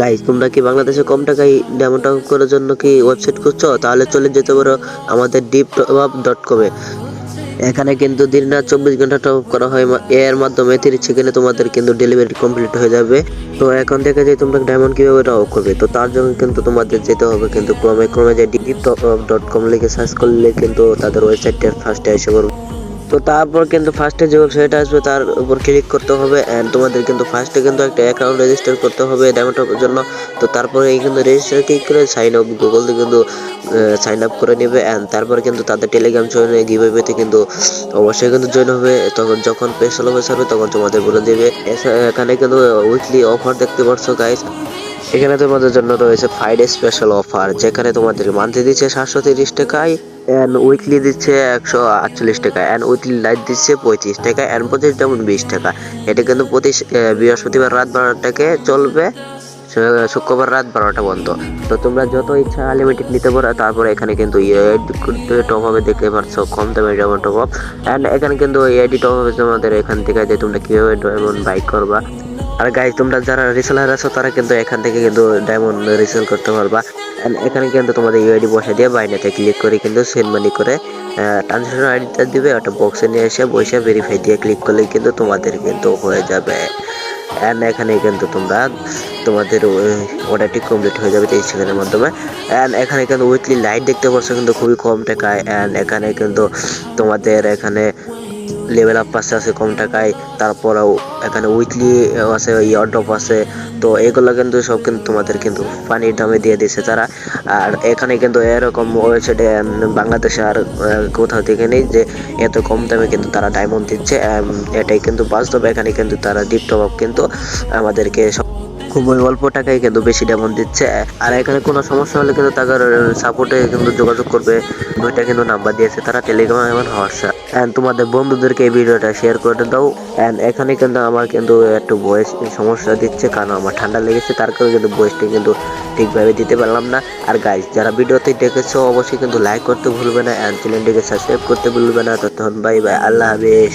Guys তোমরা কি বাংলাদেশে কম টাকায় ডায়মন্ড টপ করার জন্য কি ওয়েবসাইট করছ তাহলে চলে যেতে পারো আমাদের ডিপ টপ ডট কমে এখানে কিন্তু দিন রাত চব্বিশ ঘণ্টা টপ করা হয়, এর মাধ্যমে তিরিশ সেকেন্ডে তোমাদের কিন্তু ডেলিভারি কমপ্লিট হয়ে যাবে। তো এখন থেকে যে তোমরা ডায়মন্ড কীভাবে টপ করবে, তো তার জন্য কিন্তু তোমাদের যেতে হবে কিন্তু ক্রমে ক্রমে যে ডিপ টপ ডট কম লিখে সার্চ করলে কিন্তু তাদের ওয়েবসাইটটা ফার্স্টে এসে পড়বে। তো তারপর কিন্তু ফার্স্টে যে ওয়েবসাইট আসবে, তার উপর ক্লিক করতে হবে অ্যান্ড তোমাদের কিন্তু ফার্স্টে কিন্তু একটা অ্যাকাউন্ট রেজিস্টার করতে হবে ডায়মন্ড টপের জন্য। তো তারপরে এই কিন্তু রেজিস্টার ক্লিক করে সাইন আপ গুগল কিন্তু সাইন আপ করে নেবে অ্যান্ড তারপরে কিন্তু তাদের টেলিগ্রাম চ্যানেলে গিভওয়েতে কিন্তু অবশ্যই কিন্তু জয়েন হবে। তখন যখন পেসল হবে সার্ভে তখন তোমাদের বলে দেবে। এখানে কিন্তু উইকলি অফার দেখতে পাচ্ছ গাইস এখানে তোমাদের জন্য রয়েছে ফ্রাইডে স্পেশাল অফার যেখানে তোমাদের মান্থলি দিচ্ছে সাতশো তিরিশ টাকায়। অ্যান্ড উইকলি দিচ্ছে একশো আটচল্লিশ টাকা অ্যান্ড উইকলি লাইট দিচ্ছে পঁয়ত্রিশ টাকা অ্যান্ড পঁচিশ যেমন বিশ টাকা। এটা কিন্তু প্রতি বৃহস্পতিবার রাত বারোটাকে চলবে শুক্রবার রাত বারোটা বন্ধ তো তোমরা যত ইচ্ছা আনলিমিটেড নিতে পারো, তারপরে এখানে কিন্তু টপ হবে দেখতে পাচ্ছ কম দামে যেমন টপ আপ অ্যান্ড এখানে কিন্তু এডি টপ হবে তোমাদের এখান থেকে যে তোমরা কীভাবে ডায়মন্ড বাইক করবা। আর গাইজ তোমরা যারা রিসেলার আছো, তারা কিন্তু এখান থেকে কিন্তু ডায়মন্ড রিসেল করতে পারবা। এখানে কিন্তু তোমাদের ইউআইডি বসে দিয়ে বাইনাতে ক্লিক করে কিন্তু সেন্ড মানি করে ট্রানজেকশন আইডিটা দিবে একটা বক্সে নিয়ে এসে বসে ভেরিফাই দিয়ে ক্লিক করলে কিন্তু তোমাদের কিন্তু হয়ে যাবে। অ্যান্ড এখানে কিন্তু তোমরা, তোমাদের অর্ডারটি কমপ্লিট হয়ে যাবে তেইশ সেকেন্ডের মাধ্যমে। অ্যান্ড এখানে কিন্তু উইকলি লাইট দেখতে পাচ্ছ কিন্তু খুবই কম টাকায়। অ্যান্ড এখানে কিন্তু তোমাদের এখানে লেভেল আপ পাশে আছে কম টাকায়। তারপরেও এখানে উইকলি আছে ইয়ারডপ আছে। তো এগুলো কিন্তু সব কিন্তু তোমাদের কিন্তু পানির দামে দিয়ে দিয়েছে তারা। আর এখানে কিন্তু এরকম ওয়েবসাইটে বাংলাদেশে আর কোথাও থেকে নেই যে এত কম দামে কিন্তু তারা ডায়মন্ড দিচ্ছে। এটাই কিন্তু বাস্তব। এখানে কিন্তু তারা ডিপ কিন্তু আমাদেরকে সব খুবই অল্প টাকায় কিন্তু বেশি ডায়মন্ড দিচ্ছে। আর এখানে কোনো সমস্যা হলে কিন্তু তাদের সাপোর্টে কিন্তু যোগাযোগ করবে। দুইটা কিন্তু নাম্বার দিয়েছে তারা টেলিগ্রাম এবং হোয়াটসঅ্যাপ অ্যান্ড তোমাদের বন্ধুদেরকে এই ভিডিওটা শেয়ার করে দাও। অ্যান্ড এখানে কিন্তু আমার কিন্তু একটু বয়স সমস্যা দিচ্ছে, কারণ আমার ঠান্ডা লেগেছে, তার কারণে কিন্তু বয়সটা কিন্তু ঠিকভাবে দিতে পারলাম না। আর গাইজ যারা ভিডিওতে দেখেছ, অবশ্যই কিন্তু লাইক করতে ভুলবে না। অ্যান্ড চ্যানেলটিকে সাবস্ক্রাইব করতে ভুলবে না। ততক্ষণ বাই বাই আল্লাহ হাফেজ।